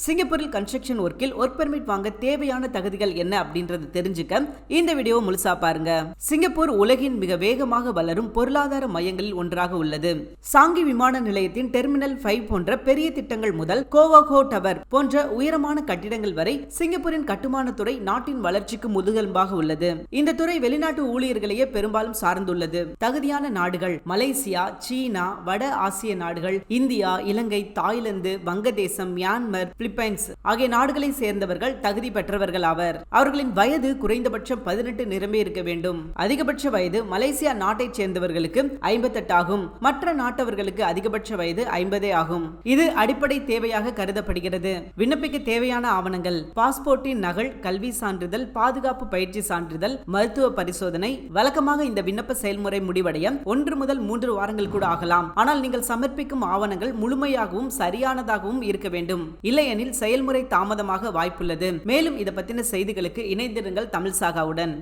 சிங்கப்பூரில் கன்ஸ்ட்ரக்ஷன் ஒர்க்கில் work permit வாங்க தேவையான தகுதிகள் என்ன அப்படின்றது தெரிஞ்சுக்க இந்த வீடியோ முழுசா பாருங்க. சிங்கப்பூர் உலகின் மிக வேகமாக வளரும் பொருளாதார மையங்களில் ஒன்றாக உள்ளது. சாங்கி விமான நிலையத்தின் டெர்மினல் ஃபைவ் போன்ற பெரிய திட்டங்கள் முதல் கோவாகோ டவர் போன்ற உயரமான கட்டிடங்கள் வரை சிங்கப்பூரின் கட்டுமான துறை நாட்டின் வளர்ச்சிக்கு முதுகெலும்பாக உள்ளது. இந்த துறை வெளிநாட்டு ஊழியர்களையே பெரும்பாலும் சார்ந்துள்ளது. தகுதியான நாடுகள் மலேசியா சீனா வட ஆசிய நாடுகள் India Ilangai Thailand Vangadesam Myanmar Philippines. ஆகிய நாடுகளை சேர்ந்தவர்கள் தகுதி பெற்றவர்கள் ஆவர். அவர்களின் வயது குறைந்தபட்சம் பதினெட்டு நிரம்பி இருக்க வேண்டும். அதிகபட்ச வயது மலேசியா நாட்டைச் சேர்ந்தவர்களுக்கு ஐம்பத்தெட்டு ஆகும். மற்ற நாட்டவர்களுக்கு அதிகபட்ச வயது ஐம்பதே ஆகும். இது அடிப்படை தேவையாக கருதப்படுகிறது. விண்ணப்பிக்க தேவையான ஆவணங்கள் பாஸ்போர்ட்டின் நகல் கல்வி சான்றிதழ் பாதுகாப்பு பயிற்சி சான்றிதழ் மருத்துவ பரிசோதனை. வழக்கமாக இந்த விண்ணப்ப செயல்முறை முடிவடைய ஒன்று முதல் மூன்று வாரங்கள் கூட ஆகலாம். ஆனால் நீங்கள் சமர்ப்பிக்கும் ஆவணங்கள் முழுமையாகவும் சரியானதாகவும் இருக்க வேண்டும். இல்லை இல்லையெனில் செயல்முறை தாமதமாக வாய்ப்புள்ளது. மேலும் இதை பத்தின செய்திகளுக்கு இணைந்திருங்கள் தமிழ் சாகாவுடன்.